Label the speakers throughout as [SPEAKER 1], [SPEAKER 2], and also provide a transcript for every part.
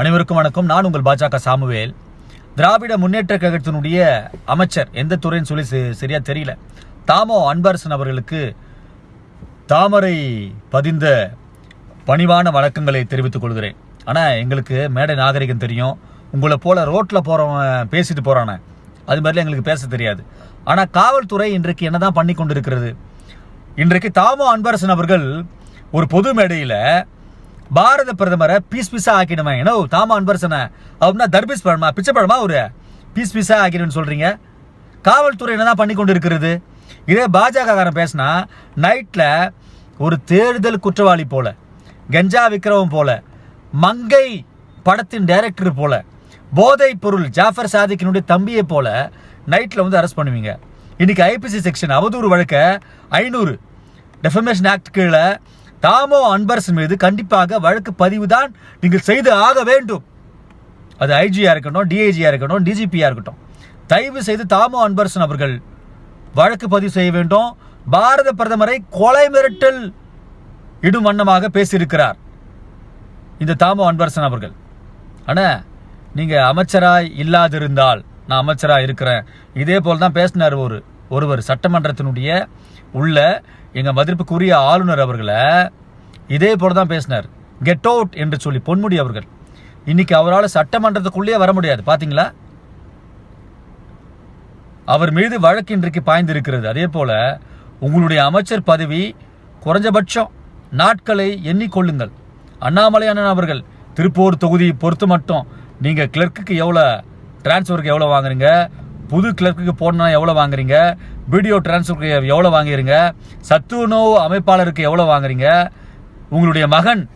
[SPEAKER 1] அனைவருக்கும் வணக்கம். நான் உங்கள் பாஜக சாமுவேல். திராவிட முன்னேற்ற கழகத்தினுடைய அமைச்சர் எந்த துறைன்னு சொல்லி சரியா தெரியல. தாமோ அன்பரசன் அவர்களுக்கு தாமரை பதிந்த பணிவான வணக்கங்களை தெரிவித்துக் கொள்கிறேன். ஆனால் எங்களுக்கு மேடை நாகரிகம் தெரியும். உங்களை போல ரோட்டில் போகிறவன் பேசிட்டு போகிறானே அது மாதிரிலாம் எங்களுக்கு பேச தெரியாது. ஆனால் காவல்துறை இன்றைக்கு என்னதான் பண்ணி கொண்டிருக்கிறது? இன்றைக்கு தாமோ அன்பரசன் அவர்கள் ஒரு பொது மேடையில் பாரத பிரதமரை பீஸ் பீஸா ஆக்கிடுவேன் ஏன்னா தாமோ அன்பரசனை அப்படின்னா தர்பீஸ் பழமா பிச்சை பழமா ஒரு பீஸ் பீஸா ஆக்கிடுன்னு சொல்றீங்க. காவல்துறை என்னதான் பண்ணி கொண்டு இருக்கிறது இதே பாஜக காரன் பேசினா நைட்டில் ஒரு தேர்தல் குற்றவாளி போல கஞ்சா விக்ரமம் போல மங்கை படத்தின் டைரக்டர் போல போதைப் பொருள் ஜாஃபர் சாதிக்கினுடைய தம்பியை போல நைட்டில் வந்து அரெஸ்ட் பண்ணுவீங்க. இன்னைக்கு ஐபிசி செக்ஷன் அவதூறு வழக்க ஐநூறு. டெஃபமேஷன் ஆக்ட் கீழே தாமோ அன்பரசன் மீது கண்டிப்பாக வழக்கு பதிவு தான் நீங்கள் செய்து ஆக வேண்டும். அது ஐஜியாக இருக்கட்டும் டிஐஜியாக இருக்கட்டும் டிஜிபியாக இருக்கட்டும். தயவு செய்து தாமோ அன்பரசன் அவர்கள் வழக்கு பதிவு செய்ய வேண்டும். பாரத பிரதமரை கொலை மிரட்டல் இடும் வண்ணமாக பேசியிருக்கிறார் இந்த தாமோ அன்பரசன் அவர்கள். ஆனால் நீங்கள் அமைச்சராய் இல்லாதிருந்தால் நான் அமைச்சராக இருக்கிறேன். இதே போல் தான் பேசினார் ஒரு ஒருவர் சட்டமன்றத்தினுடைய உள்ள எங்கள் மதிப்புக்குரிய ஆளுநர் அவர்களை இதே போல தான் பேசினார். கெட் அவுட் என்று சொல்லி பொன்முடி அவர்கள். இன்னைக்கு அவரால் சட்டமன்றத்துக்குள்ளேயே வர முடியாது. பார்த்தீங்களா அவர் மீது வழக்கு இன்றைக்கு பாய்ந்திருக்கிறது. அதே போல உங்களுடைய அமைச்சர் பதவி குறைஞ்சபட்சம் நாட்களை எண்ணிக்கொள்ளுங்கள். அண்ணாமலை அண்ணன் அவர்கள் திருப்பூர் தொகுதியை பொறுத்து மட்டும் நீங்கள் கிளர்க்குக்கு எவ்வளோ டிரான்ஸ்ஃபருக்கு எவ்வளோ வாங்குறீங்க? புது கிளர்க்குக்கு போடணும்னா எவ்வளோ வாங்குறீங்க? வீடியோ டிரான்ஸ்ஃபருக்கு எவ்வளோ வாங்குறீங்க? சத்துணவு அமைப்பாளருக்கு எவ்வளோ வாங்குறீங்க? உங்களுடைய மகன்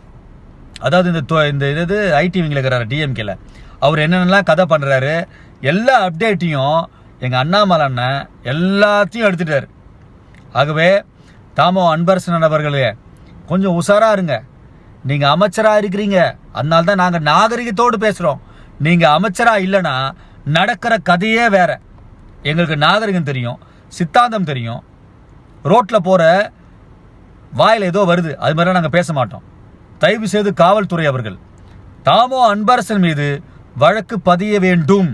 [SPEAKER 1] அதாவது இந்த தொ- இந்த இது ஐடி விங்கில் இருக்கிறாரு டிஎம்கேல அவர் என்னென்னலாம் கதை பண்ணுறாரு எல்லா அப்டேட்டையும் எங்கள் அண்ணாமலை அண்ணன் எல்லாத்தையும் எடுத்துட்டார். ஆகவே தாமோ அன்பரசன் அவர்களே கொஞ்சம் உஷாராக இருங்க. நீங்கள் அமைச்சராக இருக்கிறீங்க. அதனால தான் நாகரிகத்தோடு பேசுகிறோம் நீங்கள் அமைச்சராக இல்லைன்னா நடக்கிற கதையே வேறு. எங்களுக்கு நாகரிகம் தெரியும் சித்தாந்தம் தெரியும். ரோட்டில் போகிற வாயில் ஏதோ வருது அது மாதிரிலாம் நாங்கள் பேச மாட்டோம். தயவு செய்து காவல்துறை அவர்கள் தாமோ அன்பரசன் மீது வழக்கு பதிய வேண்டும்.